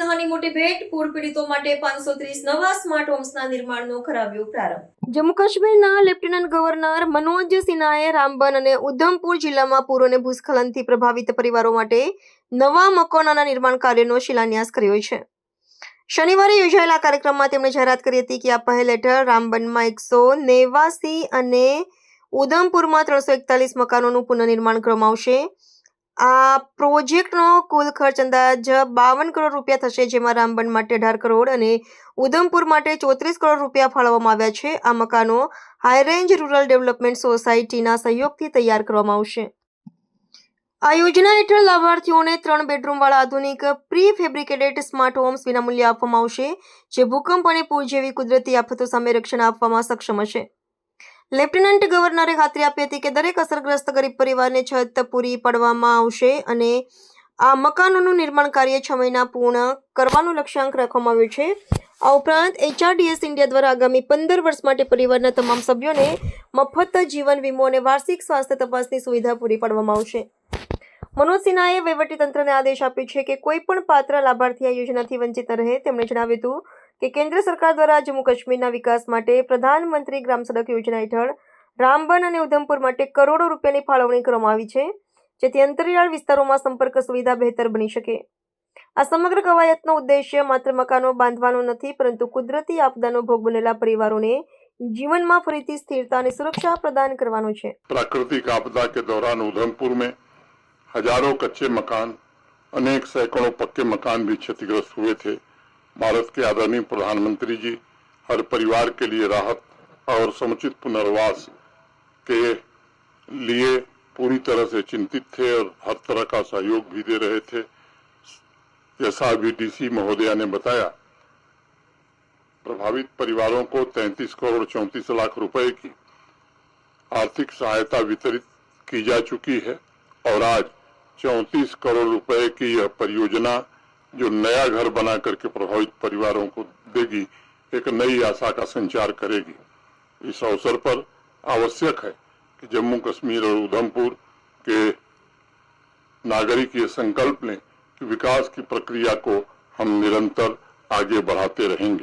નાની મોટી ભેટ, પૂર પીડિતો માટે પાંચસો ત્રીસ નવા સ્માર્ટ હોમ્સના નિર્માણનો કરાવ્યો પ્રારંભ. જમ્મુ કાશ્મીરના લેફ્ટનન્ટ ગવર્નર મનોજ સિન્હાએ રામબન અને ઉધમપુર જિલ્લામાં પૂર અને ભૂસ્ખલનથી પ્રભાવિત પરિવારો માટે નવા મકાનોના નિર્માણ કાર્યનો શિલાન્યાસ કર્યો છે. શનિવારે યોજાયેલા કાર્યક્રમમાં તેમણે જાહેરાત કરી હતી કે આ પહેલ હેઠળ રામબનમાં એકસો નેવાસી અને ઉધમપુરમાં ત્રણસો એકતાલીસ મકાનોનું પુનઃનિર્માણ કરવામાં આવશે. આ પ્રોજેક્ટનો કુલ ખર્ચ અંદાજ બાવન કરોડ રૂપિયા થશે, જેમાં રામબન માટે અઢાર કરોડ અને ઉધમપુર માટે ચોત્રીસ કરોડ રૂપિયા ફાળવવામાં આવ્યા છે. આ મકાનો હાઈરેન્જ રૂરલ ડેવલપમેન્ટ સોસાયટીના સહયોગથી તૈયાર કરવામાં આવશે. આ યોજના હેઠળ લાભાર્થીઓને ત્રણ બેડરૂમવાળા આધુનિક પ્રી ફેબ્રિકેટેડ સ્માર્ટ હોમ્સ વિનામૂલ્યે આપવામાં આવશે, જે ભૂકંપ અને પૂર જેવી કુદરતી આફતો સામે રક્ષણ આપવામાં સક્ષમ હશે. લેફ્ટનન્ટ ગવર્નરે ખાતરી આપી હતી કે દરેક અસરગ્રસ્ત ગરીબ પરિવારને છત પૂરી પાડવામાં આવશે અને આ મકાનોનું નિર્માણ કાર્ય છ મહિના પૂર્ણ કરવાનું લક્ષ્યાંક રાખવામાં આવ્યું છે. આ ઉપરાંત, એચઆરડીએસ ઇન્ડિયા દ્વારા આગામી પંદર વર્ષ માટે પરિવારના તમામ સભ્યોને મફત જીવન વીમો અને વાર્ષિક સ્વાસ્થ્ય તપાસની સુવિધા પૂરી પાડવામાં આવશે. મનોજ સિન્હાએ વહીવટીતંત્રને આદેશ આપ્યો છે કે કોઈ પણ પાત્ર લાભાર્થી આ યોજનાથી વંચિત રહે, તેમણે જણાવ્યું હતું કે કેન્દ્ર સરકાર દ્વારા જમ્મુ કાશ્મીરના વિકાસ માટે પ્રધાનમંત્રી ગ્રામ સડક યોજના હેઠળ રામબન અને ઉધમપુર માટે કરોડો રૂપિયાની ફાળવણી કરવામાં આવી છે જેથી અંતરિયાળ વિસ્તારોમાં સંપર્ક સુવિધા બહેતર બની શકે આ સમગ્ર કવાયતનો ઉદ્દેશ્ય માત્ર મકાનો બાંધવાનો નથી પરંતુ કુદરતી આપદાનો ભોગ બનેલા પરિવારોને જીવનમાં ફરીથી સ્થિરતા અને સુરક્ષા પ્રદાન કરવાનો છે प्राकृतिक आपदा के दौरान उधमपुर में हजारों कच्चे मकान अनेक सैकड़ों पक्के मकान भी क्षतिग्रस्त हुए थे भारत के आदरणीय प्रधानमंत्री जी, हर परिवार के लिए राहत और समुचित पुनर्वास के लिए पूरी तरह से चिंतित थे और हर तरह का सहयोग भी दे रहे थे। जैसा अभी डीसी महोदया ने बताया, प्रभावित परिवारों को 33 करोड़ चौंतीस लाख रुपए की आर्थिक सहायता वितरित की जा चुकी है और आज चौंतीस करोड़ रुपए की यह परियोजना जो नया घर बना करके प्रभावित परिवारों को देगी, एक नई आशा का संचार करेगी। इस अवसर पर आवश्यक है कि जम्मू कश्मीर और उधमपुर के नागरिक ये संकल्प लें कि विकास की प्रक्रिया को हम निरंतर आगे बढ़ाते रहेंगे।